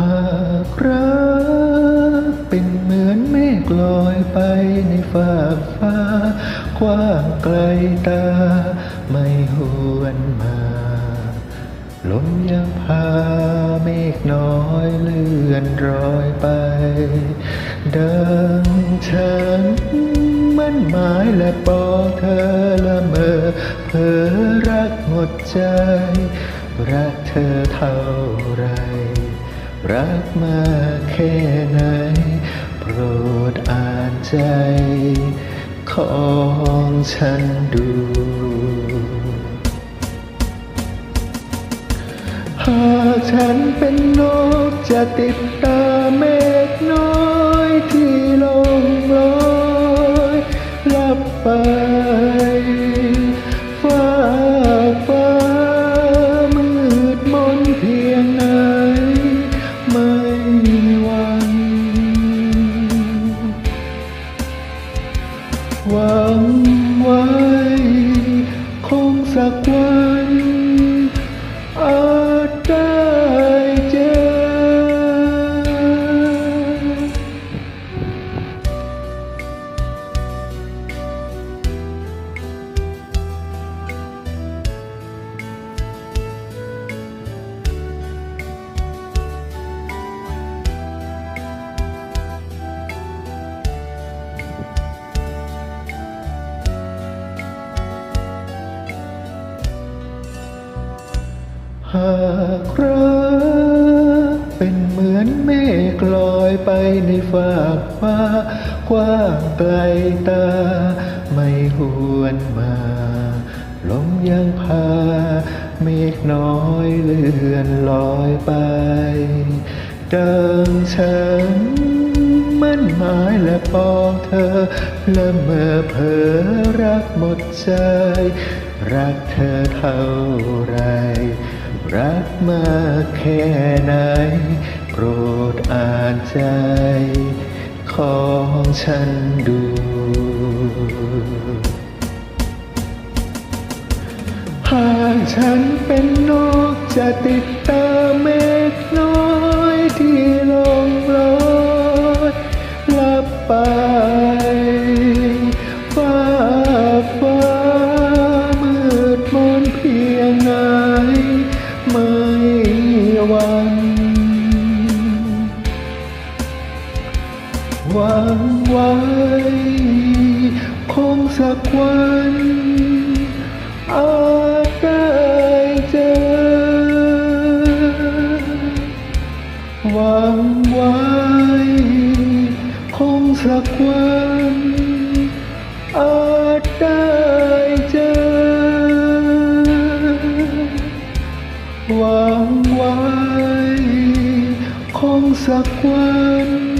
หากรักเป็นเหมือนเมฆลอยไปในฟากฟ้ากว้างไกลตา ไม่หวนมาลมยังพาเมฆน้อยเลื่อนรอยไป ดังฉันมันหมายและปอเธอละเมอเพ้อรักหมดใจ รักเธอเท่าไร รักมากแค่ไหน โปรดอ่านใจ ของฉันดู หากฉันเป็นนกจะติดตาม สักวัน หากรักเป็นเหมือนเมฆลอยไปในฟากฟ้ากว้างไกลตา ไม่หวนมา ลมยังพา เมฆน้อยเลื่อนลอยไป ดังฉันมั่นหมายและปองเธอละเมอเพ้อรักหมดใจ รักเธอเท่าไร รักมากแค่ไหน โปรดอ่านใจ ของฉันดู หากฉันเป็นนกจะติดตาม วันหวังไว้ คงสักวันอาจได้เจอหวังไว้ คงสักวันอาจได้ คง